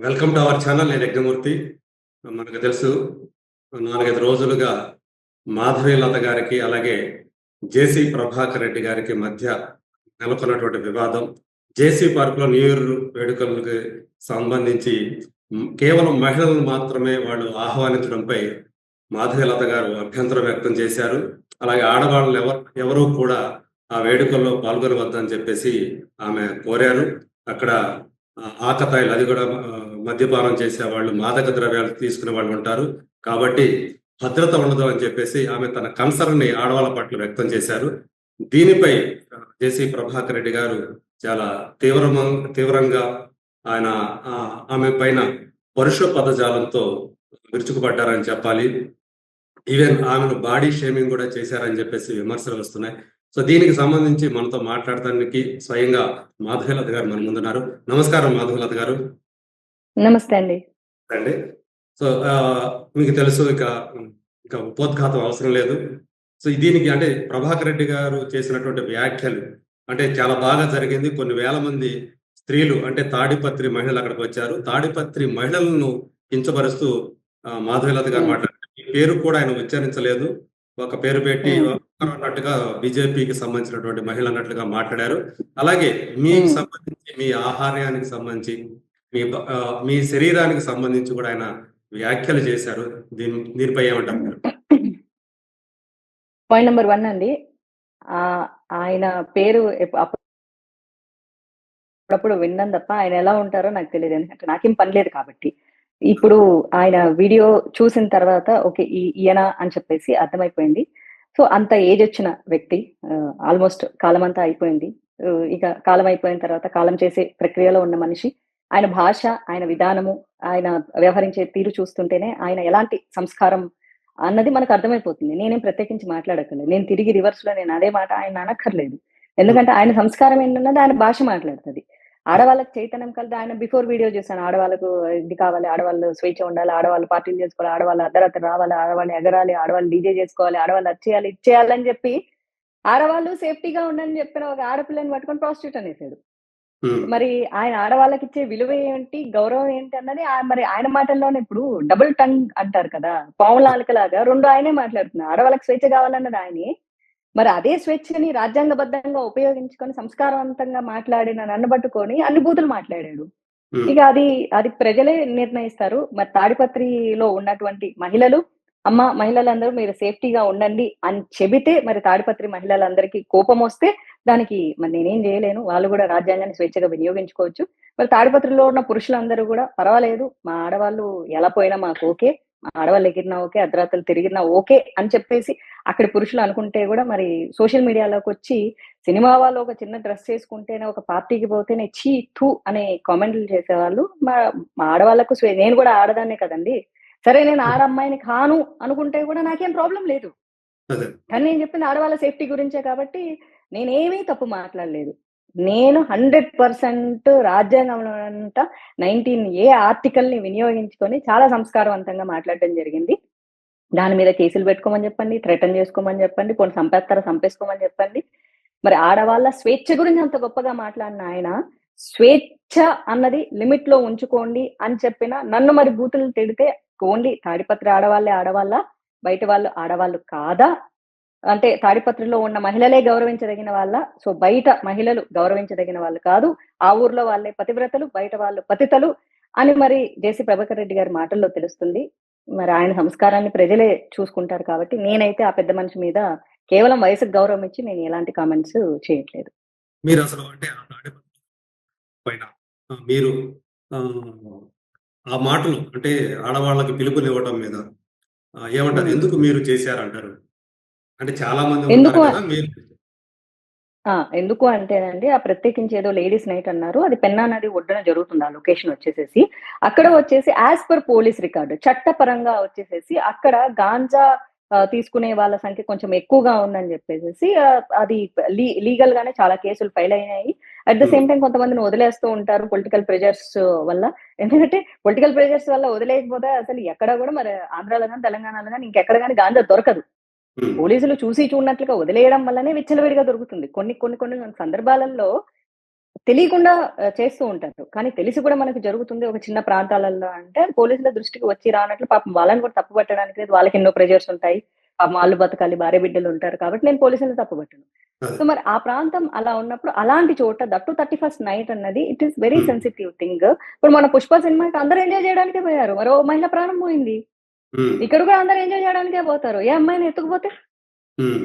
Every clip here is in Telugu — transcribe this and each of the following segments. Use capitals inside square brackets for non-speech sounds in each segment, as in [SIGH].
వెల్కమ్ టు అవర్ ఛానల్ నేను యజ్ఞమూర్తి. మనకు తెలుసు నాలుగైదు రోజులుగా మాధవి లత గారికి అలాగే జేసీ ప్రభాకర్ రెడ్డి గారికి మధ్య నెలకొన్నటువంటి వివాదం. జేసీ పార్క్లో న్యూ ఇయర్ వేడుకలకు సంబంధించి కేవలం మహిళలను మాత్రమే వాళ్ళు ఆహ్వానించడంపై మాధవి లత గారు అభ్యంతరం వ్యక్తం చేశారు. అలాగే ఆడవాళ్ళు ఎవరు ఎవరూ కూడా ఆ వేడుకల్లో పాల్గొనవద్దని చెప్పేసి ఆమె కోరారు. అక్కడ ఆకతాయిలు అది కూడా మద్యపానం చేసే వాళ్ళు మాదక ద్రవ్యాలు తీసుకునే వాళ్ళు ఉంటారు. కాబట్టి భద్రత ఉండదు అని చెప్పేసి ఆమె తన కన్సర్న్ని ఆడవాళ్ళ పట్ల వ్యక్తం చేశారు. దీనిపై జేసీ ప్రభాకర్ రెడ్డి గారు చాలా తీవ్రమ తీవ్రంగా ఆయన ఆ, ఆమె పైన పరుష పదజాలంతో విరుచుకుపడ్డారని చెప్పాలి. ఈవెన్ ఆమెను బాడీ షేమింగ్ కూడా చేశారని చెప్పేసి విమర్శలు వస్తున్నాయి. సో దీనికి సంబంధించి మనతో మాట్లాడటానికి స్వయంగా మాధవీలత గారు మన ముందున్నారు. నమస్కారం మాధవీలత గారు. నమస్తే అండి. అండి. సో మీకు తెలుసు ఇక ఇక ఉపోద్ఘాతం అవసరం లేదు. సో దీనికి అంటే ప్రభాకర్ రెడ్డి గారు చేసినటువంటి వ్యాఖ్యలు అంటే చాలా బాగా జరిగింది. కొన్ని వేల మంది స్త్రీలు అంటే తాడిపత్రి మహిళలు అక్కడికి వచ్చారు. తాడిపత్రి మహిళలను కించపరుస్తూ మాధవీలత గారు. మాట్లాడారు. పేరు కూడా ఆయన ఉచ్చరించలేదు. ఒక పేరు పెట్టి అన్నట్టుగా బీజేపీకి సంబంధించినటువంటి మహిళ అన్నట్లుగా మాట్లాడారు. అలాగే మీకు. సంబంధించి మీ ఆహార్యానికి సంబంధించి మీ మీ శరీరానికి సంబంధించి కూడా ఆయన వ్యాఖ్యలు చేశారు. దీని దీనిపై ఏమంటారు? పాయింట్ నెంబర్ వన్ అండి. ఆ, ఆయన పేరు అప్పుడప్పుడు విన్నాను తప్ప ఆయన ఎలా ఉంటారో నాకు తెలియదు. ఎందుకంటే నాకేం పని లేదు కాబట్టి. ఇప్పుడు ఆయన వీడియో చూసిన తర్వాత ఓకే ఈ- ఈయన అని చెప్పేసి అర్థమైపోయింది. సో అంత ఏజ్ వచ్చిన వ్యక్తి ఆల్మోస్ట్ కాలం అంతా అయిపోయింది. ఇక కాలం అయిపోయిన తర్వాత కాలం చేసే ప్రక్రియలో ఉన్న మనిషి ఆయన భాష ఆయన విధానము ఆయన వ్యవహరించే తీరు చూస్తుంటేనే ఆయన ఎలాంటి సంస్కారం అన్నది మనకు అర్థమైపోతుంది. నేనేం ప్రత్యేకించి మాట్లాడక్కర్లేదు. నేను తిరిగి రివర్స్లో నేను అదే మాట ఆయన అనక్కర్లేదు. ఎందుకంటే ఆయన సంస్కారం ఏంటన్నది ఆయన భాష మాట్లాడుతుంది. ఆడవాళ్ళకి చైతన్యం కలిసి ఆయన బిఫోర్ వీడియో చూసాను ఆడవాళ్ళకు ఇది కావాలి ఆడవాళ్ళు స్వేచ్ఛ ఉండాలి ఆడవాళ్ళు పార్టీలు చేసుకోవాలి ఆడవాళ్ళు అర్ధరాత్రి రావాలి ఆడవాళ్ళు ఎగరాలి ఆడవాళ్ళు డీజే చేసుకోవాలి ఆడవాళ్ళు వచ్చేయాలి ఇచ్చేయాలి అని చెప్పి ఆడవాళ్ళు సేఫ్టీగా ఉండని చెప్పిన ఒక ఆడపిల్లని పట్టుకొని ప్రాస్టిట్యూట్ అనేసాడు. మరి ఆయన ఆడవాళ్ళకి ఇచ్చే విలువ ఏంటి గౌరవం ఏంటి అన్నది మరి ఆయన మాటల్లోనే ఇప్పుడు డబుల్ టంగ్ అంటారు కదా పావులాలకలాగా రెండు ఆయనే మాట్లాడుతున్నారు. ఆడవాళ్ళకి స్వేచ్ఛ కావాలన్నది ఆయనే. మరి అదే స్వేచ్ఛని రాజ్యాంగబద్ధంగా ఉపయోగించుకొని సంస్కారవంతంగా మాట్లాడిన నన్ను పట్టుకొని అన్ని బూతులు మాట్లాడాడు. ఇక అది అది ప్రజలే నిర్ణయిస్తారు. మరి తాడిపత్రిలో ఉన్నటువంటి మహిళలు అమ్మ మహిళలందరూ మీరు సేఫ్టీగా ఉండండి అని చెబితే మరి తాడిపత్రి మహిళలందరికీ కోపం వస్తే దానికి మరి నేనేం చేయలేను. వాళ్ళు కూడా రాజ్యాంగాన్ని స్వేచ్ఛగా వినియోగించుకోవచ్చు. మరి తాడిపత్రిలో ఉన్న పురుషులందరూ కూడా పర్వాలేదు మా ఆడవాళ్ళు ఎలా పోయినా మాకు ఓకే. ఆడవాళ్ళు ఎగిరినా ఓకే అర్ధరాత్రులు తిరిగినా ఓకే అని చెప్పేసి అక్కడి పురుషులు అనుకుంటే కూడా మరి సోషల్ మీడియాలోకి వచ్చి సినిమా వాళ్ళు ఒక చిన్న డ్రెస్ వేసుకుంటేనే ఒక పార్టీకి పోతేనే చీ థూ అనే కామెంట్లు చేసేవాళ్ళు. మా మా ఆడవాళ్ళకు నేను కూడా ఆడదాన్నే కదండి. సరే నేను ఆడ అమ్మాయిని కాను అనుకుంటే కూడా నాకేం ప్రాబ్లం లేదు. కానీ నేను చెప్పింది ఆడవాళ్ళ సేఫ్టీ గురించే కాబట్టి నేనేమీ తప్పు మాట్లాడలేదు. నేను హండ్రెడ్ పర్సెంట్ రాజ్యాంగంలో అంట నైన్టీన్ ఏ ఆర్టికల్ని వినియోగించుకొని చాలా సంస్కారవంతంగా మాట్లాడడం జరిగింది. దాని మీద కేసులు పెట్టుకోమని చెప్పండి థ్రెటన్ చేసుకోమని చెప్పండి కొన్ని సంపేస్తారా సంపేసుకోమని చెప్పండి. మరి ఆడవాళ్ళ స్వేచ్ఛ గురించి అంత గొప్పగా మాట్లాడిన ఆయన స్వేచ్ఛ అన్నది లిమిట్లో ఉంచుకోండి అని చెప్పిన నన్ను మరి బూతులు తిడితే ఓన్లీ తాడిపత్రి ఆడవాళ్ళే ఆడవాళ్ళ బయట వాళ్ళు ఆడవాళ్ళు కాదా? అంటే తాడిపత్రిలో ఉన్న మహిళలే గౌరవించదగిన వాళ్ళ సో బయట మహిళలు గౌరవించదగిన వాళ్ళు కాదు. ఆ ఊర్లో వాళ్ళే పతివ్రతలు బయట వాళ్ళు పతితలు అని మరి జేసీ ప్రభాకర్ రెడ్డి గారి మాటల్లో తెలుస్తుంది. మరి ఆయన సంస్కారాన్ని ప్రజలే చూసుకుంటారు కాబట్టి నేనైతే ఆ పెద్ద మనిషి మీద కేవలం వయసుకు గౌరవం ఇచ్చి నేను ఎలాంటి కామెంట్స్ చేయట్లేదు. మీరు అసలు అంటే పైన మీరు ఆ, మాటలు అంటే ఆడవాళ్ళకి పిలుపునివ్వటం మీద ఏమంటారు. ఎందుకు మీరు చేశారంటారు? అంటే చాలా మంది ఎందుకు ఎందుకు అంటేనండి ఆ ప్రత్యేకించి ఏదో లేడీస్ నైట్ అన్నారు అది పెన్నా నది ఒడ్డున జరుగుతుంది ఆ లొకేషన్ వచ్చేసేసి. అక్కడ వచ్చేసి యాజ్ పర్ పోలీస్ రికార్డు చట్టపరంగా వచ్చేసేసి అక్కడ గాంజా తీసుకునే వాళ్ళ సంఖ్య కొంచెం ఎక్కువగా ఉందని చెప్పేసి అది లీగల్ గానే చాలా కేసులు ఫైల్ అయినాయి. అట్ ద సేమ్ టైం కొంతమందిని వదిలేస్తూ ఉంటారు పొలిటికల్ ప్రెజర్స్ వల్ల. ఎందుకంటే పొలిటికల్ ప్రెజర్స్ వల్ల వదిలేకపోతే అసలు ఎక్కడ కూడా మరి ఆంధ్రాలో కానీ తెలంగాణలో కానీ ఇంకెక్కడ కానీ గాంజా దొరకదు. పోలీసులు చూసి చూడనట్లుగా వదిలేయడం వల్లనే విచ్చలవిడిగా దొరుకుతుంది. కొన్ని కొన్ని కొన్ని సందర్భాలలో తెలియకుండా చేస్తూ ఉంటారు. కానీ తెలిసి కూడా మనకు జరుగుతుంది ఒక చిన్న ప్రాంతాలలో అంటే పోలీసుల దృష్టికి వచ్చి రానట్లు పాపం వాళ్ళని కూడా తప్పు పట్టడానికి లేదు. వాళ్ళకి ఎన్నో ప్రెజర్స్ ఉంటాయి. పాపం వాళ్ళు బతకాలి భార్య బిడ్డలు ఉంటారు కాబట్టి నేను పోలీసులను తప్పు పట్టను. సో మరి ఆ ప్రాంతం అలా ఉన్నప్పుడు అలాంటి చోట దట్టు థర్టీ ఫస్ట్ నైట్ అన్నది it is very. Sensitive thing. ఇప్పుడు మన పుష్ప సినిమాకి అందరూ ఎంజాయ్ చేయడానికే పోయారు. మరో మహిళ ప్రాణం పోయింది. ఇక్కడ కూడా అందరూ ఎంజాయ్ చేయడానికే పోతారు. ఏ అమ్మాయిని ఎత్తుకుపోతే?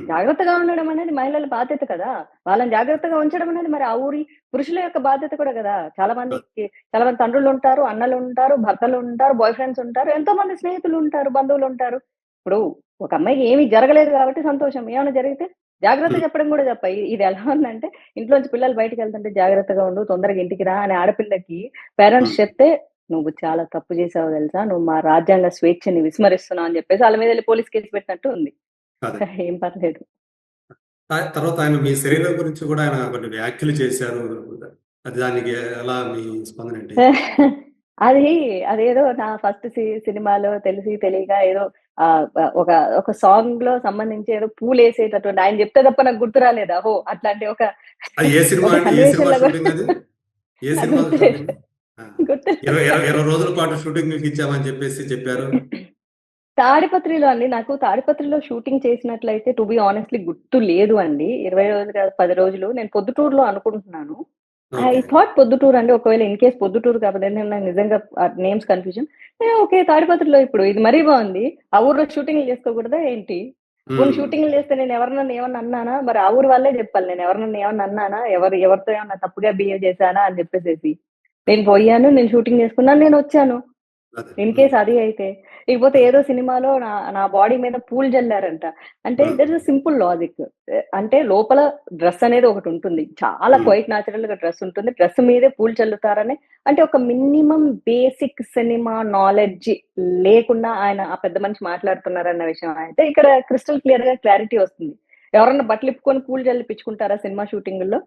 జాగ్రత్తగా ఉండడం అనేది మహిళల బాధ్యత కదా. వాళ్ళని జాగ్రత్తగా ఉంచడం అనేది మరి ఆ ఊరి పురుషుల యొక్క బాధ్యత కూడా కదా. చాలా మందికి చాలా మంది తండ్రులు ఉంటారు అన్నలు ఉంటారు భర్తలు ఉంటారు బాయ్ ఫ్రెండ్స్ ఉంటారు ఎంతో మంది స్నేహితులు ఉంటారు బంధువులు ఉంటారు. ఇప్పుడు ఒక అమ్మాయికి ఏమీ జరగలేదు కాబట్టి సంతోషం. ఏమైనా జరిగితే జాగ్రత్త. చెప్పడం కూడా చెప్ప ఇది- ఎలా ఉందంటే ఇంట్లోంచి పిల్లలు బయటకు వెళ్తుంటే జాగ్రత్తగా ఉండు తొందరగా ఇంటికి రా అని ఆడపిల్లకి పేరెంట్స్. చెప్తే నువ్వు చాలా తప్పు చేసావు తెలుసా? నువ్వు మా రాజ్యాంగ స్వేచ్ఛని విస్మరిస్తున్నావు అని చెప్పేసి వాళ్ళ మీద వెళ్ళి పోలీస్ కేసు పెట్టినట్టు ఉంది. అదే ఏం పర్లేదు. తర్వాత ఆయన మీ శరీరం గురించి కూడా ఆయన కొన్ని వ్యాఖ్యలు చేశారు. అది దానికి ఎలా మీ స్పందన [LAUGHS] అది అదేదో నా ఫస్ట్ సినిమాలో తెలిసి తెలియక ఏదో ఒక ఒక సాంగ్లో సంబంధించి ఏదో పూలు వేసేటటువంటి ఆయన చెప్తే తప్ప నాకు గుర్తు రాలేదా. ఓ అట్లాంటి ఒక ఏ సినిమా [LAUGHS] షూటింగ్. షూటింగ్ ఇరవై ఇరవై రోజుల పాటు షూటింగ్ మీకు ఇచ్చామని చెప్పేసి చెప్పారు. తాడిపత్రిలో అండి నాకు తాడిపత్రిలో షూటింగ్ చేసినట్లయితే టు బి ఆనెస్ట్లీ గుర్తు లేదు అండి. ఇరవై రోజులు కాదు పది రోజులు. నేను పొద్దుటూరులో అనుకుంటున్నాను. ఐ థాట్ పొద్దుటూరు అండి. ఒకవేళ ఇన్ కేస్ పొద్దుటూరు నేను నాకు నిజంగా నేమ్స్ కన్ఫ్యూజన్ ఓకే తాడిపత్రిలో ఇప్పుడు ఇది మరీ బాగుంది. ఆ ఊర్లో షూటింగ్ చేసుకోకూడదా ఏంటి? కొన్ని ఉమ్, షూటింగ్లు చేస్తే నేను ఎవరినన్నా ఏమన్నా అన్నానా? మరి ఆ ఊరు వాళ్ళే చెప్పాలి. నేను ఎవరినన్నా ఏమన్నా అన్నానా? ఎవరు ఎవరితో ఏమన్నా తప్పుగా బిహేవ్ చేశానా? అని చెప్పేసి నేను పోయాను నేను షూటింగ్ చేసుకున్నాను నేను వచ్చాను. ఇన్ కేస్ అది అయితే. ఇకపోతే ఏదో సినిమాలో నా నా బాడీ మీద పూలు జల్లారంట. అంటే. దర్ ఇస్ సింపుల్ లాజిక్ అంటే లోపల డ్రెస్ అనేది ఒకటి ఉంటుంది. చాలా. క్వైట్ న్యాచురల్గా డ్రెస్ ఉంటుంది. డ్రెస్ మీదే పూలు చల్లుతారని. అంటే ఒక మినిమం బేసిక్ సినిమా నాలెడ్జ్ లేకుండా ఆయన ఆ పెద్ద మనిషి మాట్లాడుతున్నారన్న విషయం అయితే ఇక్కడ క్రిస్టల్ క్లియర్గా క్లారిటీ వస్తుంది. ఎవరన్నా బట్టలు ఇప్పుకొని పూలు జల్లిపించుకుంటారా సినిమా షూటింగ్లో?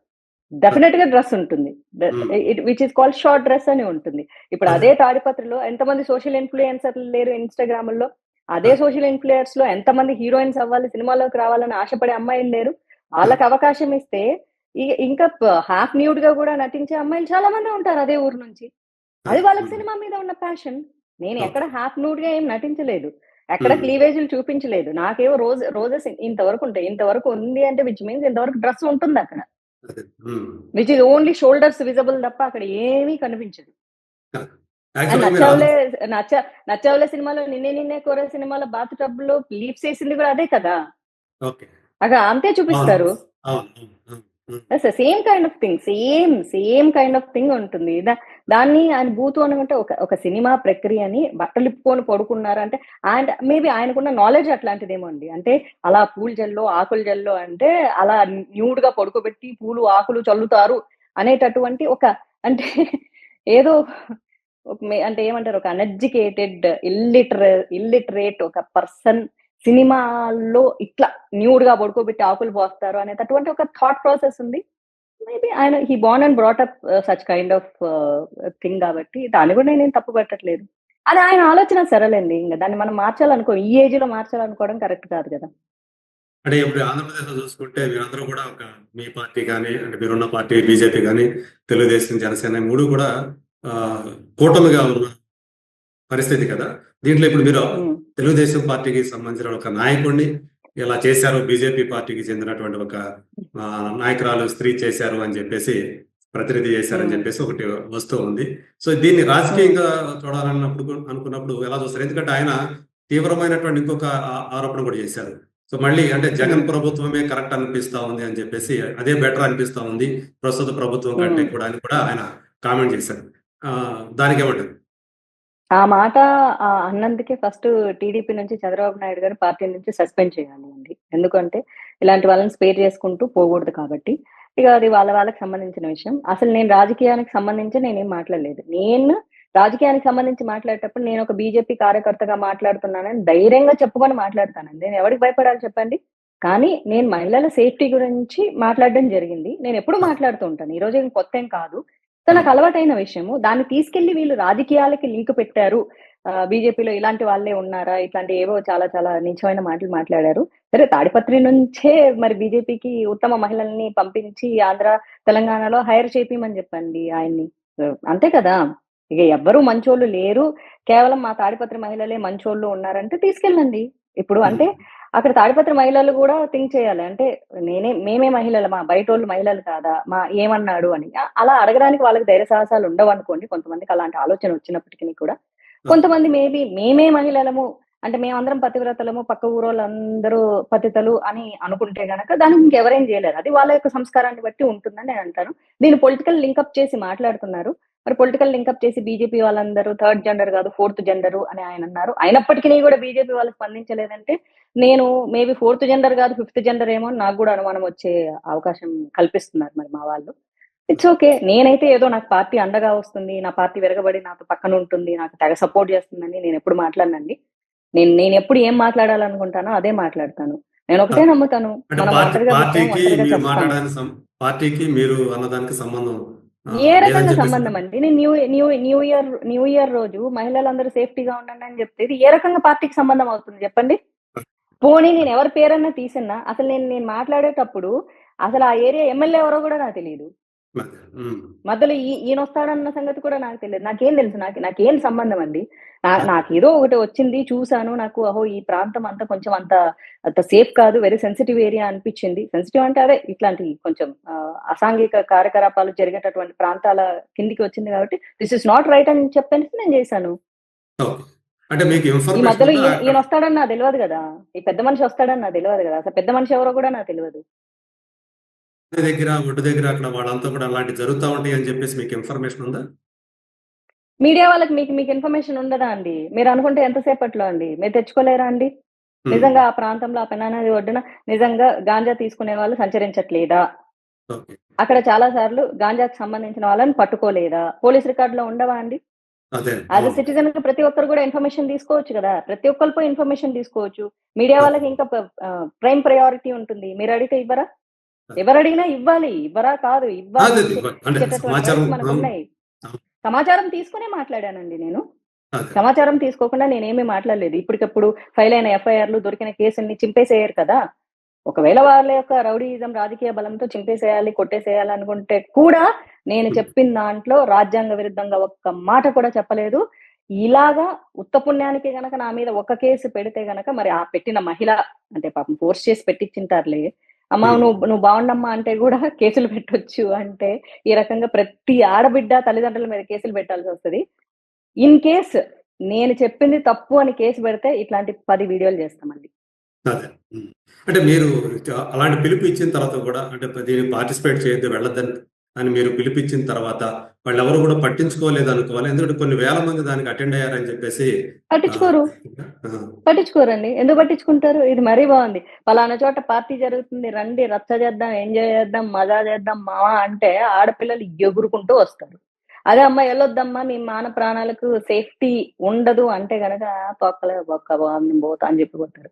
డెఫినెట్గా డ్రెస్ ఉంటుంది Hmm. Which is called short dress అని ఉంటుంది ఇప్పుడు అదే. అదే తాడిపత్రిలో ఎంతమంది సోషల్ ఇన్ఫ్లుయెన్సర్లు లేరు ఇన్స్టాగ్రామ్లో అదే సోషల్ ఇన్ఫ్లుయెన్స్లో ఎంతమంది హీరోయిన్స్ అవ్వాలి సినిమాలోకి రావాలని ఆశపడే అమ్మాయిలు లేరు వాళ్ళకి అవకాశం ఇస్తే ఇంకా హాఫ్ న్యూడ్గా కూడా నటించే అమ్మాయిలు చాలా మంది ఉంటారు అదే ఊరు నుంచి అది వాళ్ళకి ఉమ్, సినిమా మీద ఉన్న ప్యాషన్ నేను. ఎక్కడ హాఫ్ న్యూడ్గా ఏం నటించలేదు ఎక్కడ Hmm. క్లీవేజీలు చూపించలేదు నాకేవో రోజు రోజెస్ ఇంతవరకు ఉంటాయి ఇంతవరకు ఉంది అంటే విచ్ మీన్స్ ఇంతవరకు డ్రెస్ ఉంటుంది అక్కడ. Which is only shoulders visible తప్ప అక్కడ ఏమీ కనిపించదు. నచ్చవలే నచ్చ నచ్చవలే సినిమాలో నిన్నే నిన్నే కోరే సినిమాలో బాత్ టబ్లో లీప్స్ వేసింది కూడా అదే కదా? అక్కడ అంతే చూపిస్తారు. Yes same kind of thing same same kind of thing ఉంటుంది. దా- దాన్ని ఆయన బూతు అనుకుంటే ఒక ఒక సినిమా ప్రక్రియని బట్టలు ఇప్పుకొని పడుకున్నారు అంటే అండ్ మేబీ ఆయనకున్న నాలెడ్జ్ అట్లాంటిదేమో అండి. అంటే అలా పూల జల్లో ఆకుల జల్లో అంటే అలా న్యూడ్గా పడుకోబెట్టి పూలు ఆకులు చల్లుతారు అనేటటువంటి ఒక అంటే ఏదో అంటే ఏమంటారు? ఒక అన్ఎడ్యుకేటెడ్ ఇల్లిటరే ఇల్లిటరేట్ ఒక పర్సన్ సినిమాల్లో ఇట్లా న్యూడ్గా పడుకోబెట్టి ఆకులు పోస్తారు అనేటటువంటి ఒక థాట్ ప్రాసెస్ ఉంది. మేబీ ఆయన he born and brought up such kind of thing కాబట్టి దాన్ని కూడా నేను తప్పు పెట్టట్లేదు. అది ఆయన ఆలోచన సరేలేండి ఇంకా దాన్ని మనం మార్చాలనుకో ఈ ఏజ్లో మార్చాలనుకోవడం కరెక్ట్ కాదు కదా. అంటే ఇప్పుడు ఆంధ్రప్రదేశ్లో చూసుకుంటే మీరందరూ కూడా ఒక మీ పార్టీ కానీ అంటే మీరున్న పార్టీ బీజేపీ కానీ తెలుగుదేశం జనసేన మూడు కూడా కూటమిగా ఉన్న పరిస్థితి కదా. దీంట్లో ఇప్పుడు మీరు తెలుగుదేశం పార్టీకి సంబంధించిన ఒక నాయకుడిని ఇలా చేశారు? బీజేపీ పార్టీకి చెందినటువంటి ఒక నాయకురాలు స్త్రీ చేశారు అని చెప్పేసి ప్రతినిధి చేశారని. చెప్పేసి ఒకటి వస్తూ ఉంది. సో దీన్ని రాజకీయంగా చూడాలన్నప్పుడు అనుకున్నప్పుడు ఎలా చూస్తారు? ఎందుకంటే ఆయన తీవ్రమైనటువంటి ఇంకొక ఆరోపణ కూడా చేశారు. సో మళ్ళీ అంటే జగన్. ప్రభుత్వమే కరెక్ట్ అనిపిస్తా ఉంది అని చెప్పేసి అదే బెటర్ అనిపిస్తా ఉంది ప్రస్తుత ప్రభుత్వం కంటే. కూడా అని కూడా ఆయన కామెంట్ చేశారు. ఆ, దానికి ఏమంటారు? ఆ మాట ఆ అన్నందుకే ఫస్ట్ టీడీపీ నుంచి చంద్రబాబు నాయుడు గారు పార్టీ నుంచి సస్పెండ్ చేయాలి అండి. ఎందుకంటే ఇలాంటి వాళ్ళని స్పేర్ చేసుకుంటూ పోకూడదు కాబట్టి. ఇక అది వాళ్ళ వాళ్ళకి సంబంధించిన విషయం. అసలు నేను రాజకీయానికి సంబంధించి నేనేం మాట్లాడలేదు. నేను రాజకీయానికి సంబంధించి మాట్లాడేటప్పుడు నేను ఒక బీజేపీ కార్యకర్తగా మాట్లాడుతున్నానని ధైర్యంగా చెప్పుకొని మాట్లాడతానండి. నేను ఎవరికి భయపడాలి చెప్పండి? కానీ నేను మహిళల సేఫ్టీ గురించి మాట్లాడడం జరిగింది. నేను ఎప్పుడు మాట్లాడుతూ ఉంటాను. ఈ రోజు ఏం కొత్త ఏం కాదు. నాకు అలవాటైన విషయము. దాన్ని తీసుకెళ్ళి వీళ్ళు రాజకీయాలకి లింక్ పెట్టారు. బీజేపీలో ఇలాంటి వాళ్ళే ఉన్నారా? ఇట్లాంటి ఏవో చాలా చాలా నిజమైన మాటలు మాట్లాడారు. సరే తాడిపత్రి నుంచే మరి బీజేపీకి ఉత్తమ మహిళల్ని పంపించి ఆంధ్ర తెలంగాణలో హైర్ చేపిమని చెప్పండి ఆయన్ని. అంతే కదా? ఇక ఎవ్వరూ మంచోళ్ళు లేరు. కేవలం మా తాడిపత్రి మహిళలే మంచోళ్ళు ఉన్నారంటే తీసుకెళ్ళండి. ఇప్పుడు అంటే అక్కడ తాడిపత్రి మహిళలు కూడా థింక్ చేయాలి. అంటే నేనే మేమే మహిళలు మా బయట వాళ్ళు మహిళలు కాదా మా ఏమన్నాడు అని. అలా అడగడానికి వాళ్ళకి ధైర్య సాహసాలు ఉండవు అనుకోండి. కొంతమందికి అలాంటి ఆలోచన వచ్చినప్పటికీ కూడా. కొంతమంది మేబీ మేమే మహిళలము అంటే మేమందరం పతివ్రతలము పక్క ఊరోళ్ళందరూ పతితలు అని అనుకుంటే గనక దానికి ఇంకెవరేం చేయలేరు. అది వాళ్ళ యొక్క సంస్కారాన్ని బట్టి ఉంటుందని నేను అంటాను. దీన్ని పొలిటికల్ లింకప్ చేసి మాట్లాడుతున్నారు. మరి పొలిటికల్ లింకప్ చేసి బీజేపీ వాళ్ళందరూ థర్డ్ జెండర్ కాదు ఫోర్త్ జెండర్ అని ఆయన అన్నారు. అయినప్పటికీ కూడా బీజేపీ వాళ్ళు స్పందించలేదంటే నేను మేబీ ఫోర్త్ జెండర్ కాదు ఫిఫ్త్ జెండర్ ఏమో నాకు కూడా అనుమానం వచ్చే అవకాశం కల్పిస్తున్నారు మరి మా వాళ్ళు. ఇట్స్ ఓకే నేనైతే ఏదో నాకు పార్టీ అండగా వస్తుంది నా పార్టీ విరగబడి నాతో పక్కన ఉంటుంది నాకు తెగ సపోర్ట్ చేస్తుందని నేను ఎప్పుడు మాట్లాడనండి. నేను నేను ఎప్పుడు ఏం మాట్లాడాలనుకుంటానో అదే మాట్లాడతాను. నేను ఒకటే నమ్ముతాను. పార్టీకి మీరు అన్నదానికి సంబంధం ఏ రకంగా సంబంధం అండి? నేను new new new year new year రోజు మహిళలందరూ సేఫ్టీగా ఉండండి అని చెప్తే ఇది ఏ రకంగా పార్టీకి సంబంధం అవుతుంది చెప్పండి? పోనీ నేను ఎవరి పేరన్నా తీసినా అసలు నేను నేను మాట్లాడేటప్పుడు అసలు ఆ ఏరియా ఎమ్మెల్యే ఎవరో కూడా నాకు తెలియదు. మధ్యలో ఈ ఈయన వస్తాడన్న సంగతి కూడా నాకు తెలియదు నాకేం తెలుసు నాకు నాకేం సంబంధం అండి. నాకు ఏదో ఒకటి వచ్చింది చూసాను నాకు అహో ఈ ప్రాంతం అంతా కొంచెం అంత అంత సేఫ్ కాదు వెరీ సెన్సిటివ్ ఏరియా అనిపించింది. సెన్సిటివ్ అంటే అదే ఇట్లాంటి కొంచెం అసాంఘిక కార్యకలాపాలు జరిగేటటువంటి ప్రాంతాల కిందికి వచ్చింది కాబట్టి దిస్ ఇస్ నాట్ రైట్ అని చెప్పేసి నేను చేశాను. అంటే మీకు ఈ మధ్యలో ఈయన వస్తాడని నాకు తెలియదు కదా. ఈ పెద్ద మనిషి వస్తాడని నాకు తెలియదు కదా. అసలు పెద్ద మనిషి ఎవరో కూడా నాకు తెలియదు. దగ్గర ఒడ్డు దగ్గర అక్కడ వాళ్ళంతా కూడా అలాంటి జరుగుతూ ఉంటాయి అని చెప్పేసి మీకు ఇన్ఫర్మేషన్ ఉందా? మీడియా వాళ్ళకి మీకు మీకు ఇన్ఫర్మేషన్ ఉండదా అండి? మీరు అనుకుంటే ఎంతసేపట్లో అండి? మీరు తెచ్చుకోలేరా అండి. నిజంగా ఆ ప్రాంతంలో ఆ పెన్నా నది ఒడ్డున నిజంగా గాంజా తీసుకునే వాళ్ళు సంచరించట్లేదా? అక్కడ చాలా సార్లు గాంజాకు సంబంధించిన వాళ్ళని పట్టుకోలేదా? పోలీస్ రికార్డులో ఉండవా అండి? As a. సిటిజన్కి ప్రతి ఒక్కరు కూడా ఇన్ఫర్మేషన్ తీసుకోవచ్చు కదా. ప్రతి ఒక్కరిపై ఇన్ఫర్మేషన్ తీసుకోవచ్చు. మీడియా వాళ్ళకి ఇంకా ప్రైమ్ ప్రయారిటీ ఉంటుంది. మీరు అడిగితే ఇవ్వరా? ఎవరు అడిగినా ఇవ్వాలి. ఇవ్వరా? కాదు. ఇవ్వాలి. సమాచారం తీసుకునే మాట్లాడానండి నేను. సమాచారం తీసుకోకుండా నేనేమీ మాట్లాడలేదు. ఇప్పటికప్పుడు ఫైల్ అయిన ఎఫ్ఐఆర్లు దొరికిన కేసుల్ని చింపేసేయరు కదా. ఒకవేళ వాళ్ళ యొక్క రౌడీయిజం రాజకీయ బలంతో చింపేసేయాలి కొట్టేసేయాలి అనుకుంటే కూడా నేను చెప్పిన దాంట్లో రాజ్యాంగ విరుద్ధంగా ఒక్క మాట కూడా చెప్పలేదు. ఇలాగా ఉత్త పుణ్యానికి గనక నా మీద ఒక కేసు పెడితే గనక మరి ఆ పెట్టిన మహిళ అంటే పాపం ఫోర్స్ చేసి పెట్టించింటారులే అమ్మా. నువ్వు నువ్వు బాగుండమ్మా అంటే కూడా కేసులు పెట్టొచ్చు అంటే ఈ రకంగా ప్రతి ఆడబిడ్డ తల్లిదండ్రుల మీద కేసులు పెట్టాల్సి వస్తది. ఇన్ కేస్ నేను చెప్పింది తప్పు అని కేసు పెడితే ఇట్లాంటి పది వీడియోలు చేస్తామండి. అదే. అంటే మీరు అలాంటి పిలుపు ఇచ్చిన తర్వాత కూడా అంటే దీన్ని పార్టిసిపేట్ చేయొద్దు వెళ్ళొద్దని అని మీరు పిలుపు ఇచ్చిన తర్వాత వాళ్ళు ఎవరు కూడా పట్టించుకోలేదు అనుకోవాలి. ఎందుకంటే కొన్ని వేల మంది దానికి అటెండ్ అయ్యారని చెప్పేసి పట్టించుకోరు. పట్టించుకోరండి. ఎందుకు పట్టించుకుంటారు? ఇది మరీ బాగుంది. పలానా చోట పార్టీ జరుగుతుంది రండి రచ్చ చేద్దాం ఎంజాయ్ చేద్దాం మజా చేద్దాం మావా అంటే ఆడపిల్లలు ఎగురుకుంటూ వస్తారు. అదే అమ్మ వెళ్ళొద్దమ్మా మీ మాన ప్రాణాలకు సేఫ్టీ ఉండదు అంటే గనక తొక్కలే బొక్క బాగుంది పోతా అని చెప్పిపోతారు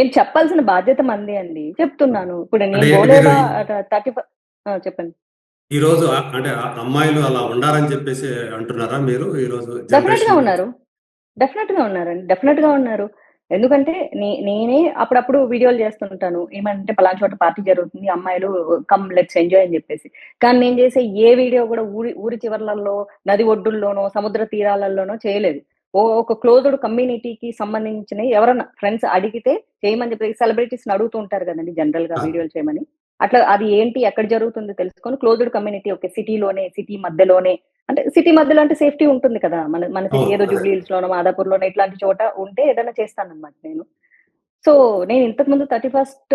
ఏం చెప్పాల్సిన బాధ్యత మంది అండి. చెప్తున్నాను. ఇప్పుడు థర్టీ చెప్పండి. ఈ రోజు అంటే అమ్మాయిలు అలా ఉండాలని చెప్పేసి అంటున్నారా మీరు? ఈ రోజు డెఫినెట్గా ఉన్నారు. డెఫినెట్గా ఉన్నారండి. డెఫినెట్గా ఉన్నారు. ఎందుకంటే నేనే అప్పుడప్పుడు వీడియోలు చేస్తుంటాను. ఏమంటే పలానా చోట పార్టీ జరుగుతుంది అమ్మాయిలు కమ్ లెట్స్ ఎంజాయ్ అని చెప్పేసి. కానీ నేను చేసే ఏ వీడియో కూడా ఊరి ఊరి చివర్లలో నది ఒడ్డుల్లోనో సముద్ర తీరాలలోనో చేయలేదు. ఓ ఒక క్లోజ్డ్ కమ్యూనిటీకి సంబంధించిన ఎవరైనా ఫ్రెండ్స్ అడిగితే చేయమని చెప్పి సెలబ్రిటీస్ అడుగుతూ ఉంటారు కదండి జనరల్గా. వీడియోలు చేయమని అట్లా అది ఏంటి ఎక్కడ జరుగుతుందో తెలుసుకొని క్లోజ్డ్ కమ్యూనిటీ ఒక సిటీలోనే సిటీ మధ్యలోనే అంటే సిటీ మధ్యలో అంటే సేఫ్టీ ఉంటుంది కదా మన మన సిటీ అవును, ఏదో అదే. జూబ్లీ హిల్స్ లోనో మాదాపూర్ లోనో ఇట్లాంటి చోట ఉంటే ఏదైనా చేస్తాను అనమాట నేను సో నేను ఇంతకు ముందు థర్టీ ఫస్ట్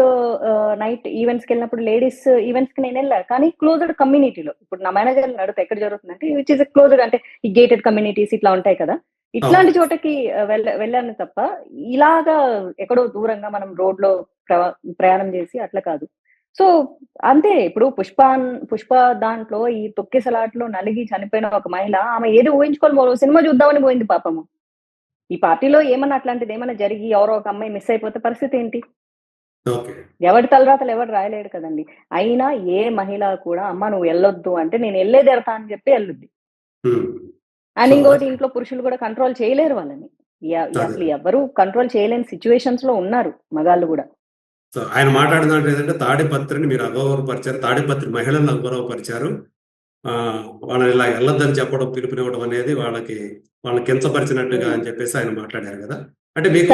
నైట్ ఈవెంట్స్కి వెళ్ళినప్పుడు లేడీస్ ఈవెంట్స్కి నేను వెళ్ళా కానీ క్లోజ్డ్ కమ్యూనిటీలో ఇప్పుడు నా మేనేజర్ నడితే ఎక్కడ జరుగుతుందంటే విచ్ ఇస్ క్లోజ్డ్ అంటే ఈ గేటెడ్ కమ్యూనిటీస్ ఇట్లా ఉంటాయి కదా ఇట్లాంటి చోటకి వెళ్ళ వెళ్ళాను తప్ప ఇలాగా ఎక్కడో దూరంగా మనం రోడ్లో ప్రయాణం చేసి అట్లా కాదు. సో అంతే ఇప్పుడు పుష్ప పుష్ప దాంట్లో ఈ తొక్కిసలాట్లో నలిగి చనిపోయిన ఒక మహిళ ఆమె ఏది ఊహించుకోవాలి సినిమా చూద్దామని పోయింది పాపము. ఈ పార్టీలో ఏమన్నా అట్లాంటిది ఏమన్నా జరిగి ఎవరో ఒక అమ్మాయి మిస్ అయిపోతే పరిస్థితి ఏంటి? ఎవరి తలరాతలు ఎవరు రాయలేడు కదండి. అయినా ఏ మహిళ కూడా అమ్మ నువ్వు వెళ్ళొద్దు అంటే నేను వెళ్ళేది ఎడతా అని చెప్పి వెళ్ళొద్ది. అండ్ ఇంకోటి ఇంట్లో పురుషులు కూడా కంట్రోల్ చేయలేరు వాళ్ళని. అసలు ఎవరు కంట్రోల్ చేయలేని సిచ్యువేషన్స్లో ఉన్నారు మగాళ్ళు కూడా. సో ఆయన మాట్లాడిన దాంట్లో ఏంటంటే తాడిపత్రిని మీరు అగౌరవపరిచారు తాడిపత్రి మహిళలను అగౌరవపరిచారు. ఆ, వాళ్ళని ఇలా వెళ్ళొద్దని చెప్పడం పిలుపునివ్వడం అనేది వాళ్ళకి వాళ్ళని కించపరిచినట్టుగా అని చెప్పేసి ఆయన మాట్లాడారు కదా. అంటే మీకు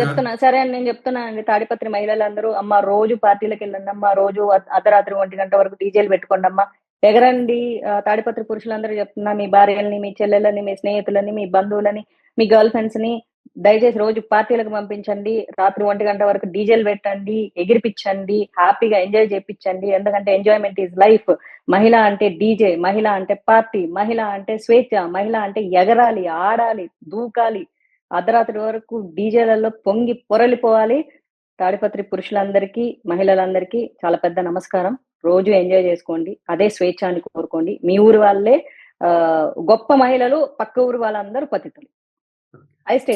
చెప్తున్నా సరే అని నేను చెప్తున్నా అండి. తాడిపత్రి మహిళలందరూ అమ్మ రోజు పార్టీలకు వెళ్ళండి అమ్మ రోజు అర్ధ- అర్ధరాత్రి ఒంటి గంట వరకు డీజేలు పెట్టుకోండి అమ్మ ఎగరండి తాడిపత్రి పురుషులందరూ చెప్తున్నా మీ భార్యల్ని మీ చెల్లెలని మీ స్నేహితులని మీ బంధువులని మీ గర్ల్ ఫ్రెండ్స్ని దయచేసి రోజు పార్టీలకు పంపించండి. రాత్రి ఒంటి గంట వరకు డీజేలు పెట్టండి ఎగిరిపించండి హ్యాపీగా ఎంజాయ్ చేయించండి ఎందుకంటే ఎంజాయ్మెంట్ ఈజ్ లైఫ్. మహిళ అంటే డీజే మహిళ అంటే పార్టీ మహిళ అంటే స్వేచ్ఛ మహిళ అంటే ఎగరాలి ఆడాలి దూకాలి. అర్ధరాత్రి వరకు డీజేలలో పొంగి పొరలిపోవాలి. తాడిపత్రి పురుషులందరికీ మహిళలందరికీ చాలా పెద్ద నమస్కారం. రోజు ఎంజాయ్ చేసుకోండి అదే స్వేచ్ఛ అని కోరుకోండి. మీ ఊరు వాళ్ళే ఆ, గొప్ప మహిళలు పక్క ఊరు వాళ్ళందరూ పతితులు ఐ స్టే